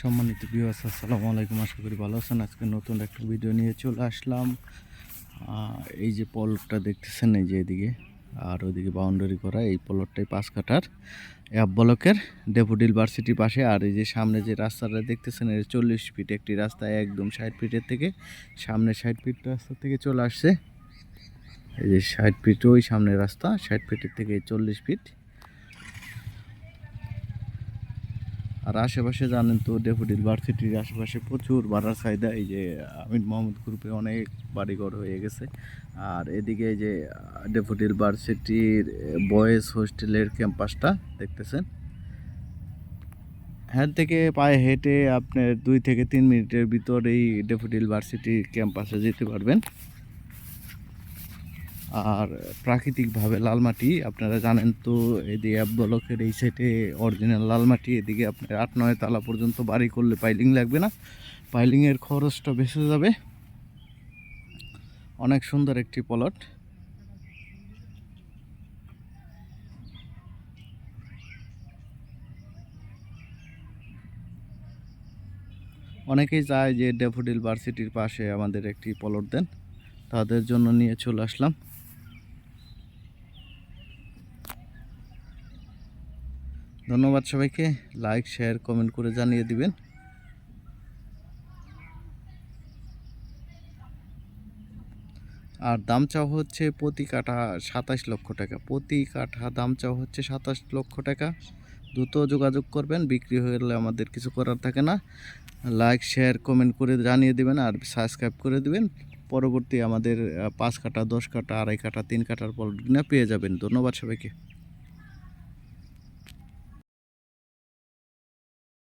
সম্মানিত বিওয়াস আসসালামু আলাইকুম। আশা করি ভালো আছেন। আজকে নতুন একটা ভিডিও নিয়ে চলে আসলাম। এই যে পলটটা দেখতেছেন, এই যে এদিকে। আর ওইদিকে বাউন্ডারি করা, এই পলটটাই পাঁচ কাঠার। অ্যাপ ব্লকের ডেপুটিল ভার্সিটির পাশে। আর এই যে সামনে যে রাস্তাটা দেখতেছেন এর চল্লিশ ফিট একটি রাস্তা, একদম ষাট ফিটের থেকে। সামনে ষাট ফিট রাস্তা থেকে চলে আসছে। এই যে ষাট ফিট ওই সামনে রাস্তা, ষাট ফিটের থেকে চল্লিশ ফিট আর আশেপাশে জানেন তো ডেপুটিল ভার্সিটির আশেপাশে প্রচুর বাড়ার চাহিদা। এই যে, আমির মোহাম্মদ গ্রুপে অনেক বাড়িঘর হয়ে গেছে। আর এদিকে যে ডেপুটিল ভার্সিটির বয়েজ হোস্টেলের ক্যাম্পাসটা দেখতেছেন। হ্যাঁ থেকে পায়ে হেঁটে আপনার দুই থেকে তিন মিনিটের ভিতর এই ডেপুটিল ভার্সিটির ক্যাম্পাসে যেতে পারবেন। আর প্রাকৃতিকভাবে লাল মাটি, আপনারা জানেন তো এদিকে ব্লকের এই সাইডে অরিজিনাল লাল মাটি, এদিকে আপনার আট নয় তালা পর্যন্ত বাড়ি করলে পাইলিং লাগবে না। পাইলিংয়ের খরচটা বেঁচে যাবে। অনেক সুন্দর একটি প্লট অনেকেই চায় যে ডেফোডিল ভার্সিটির পাশে আমাদের একটি প্লট দেন। তাদের জন্য নিয়ে চলে আসলাম। ধন্যবাদ সবাইকে। লাইক শেয়ার কমেন্ট করে জানিয়ে দিবেন। আর দাম চাও হচ্ছে প্রতি কাঠা সাতাশ লক্ষ টাকা। প্রতি কাঠা দাম চাও হচ্ছে সাতাশ লক্ষ টাকা। দ্রুত যোগাযোগ করবেন, বিক্রি হয়ে গেলে আমাদের কিছু করার থাকে না। লাইক শেয়ার কমেন্ট করে জানিয়ে দিবেন আর সাবস্ক্রাইব করে দিবেন। পরবর্তী আমাদের পাঁচ কাটা দশ কাটা আড়াই কাটা তিন কাটার পর পেয়ে যাবেন। ধন্যবাদ সবাইকে।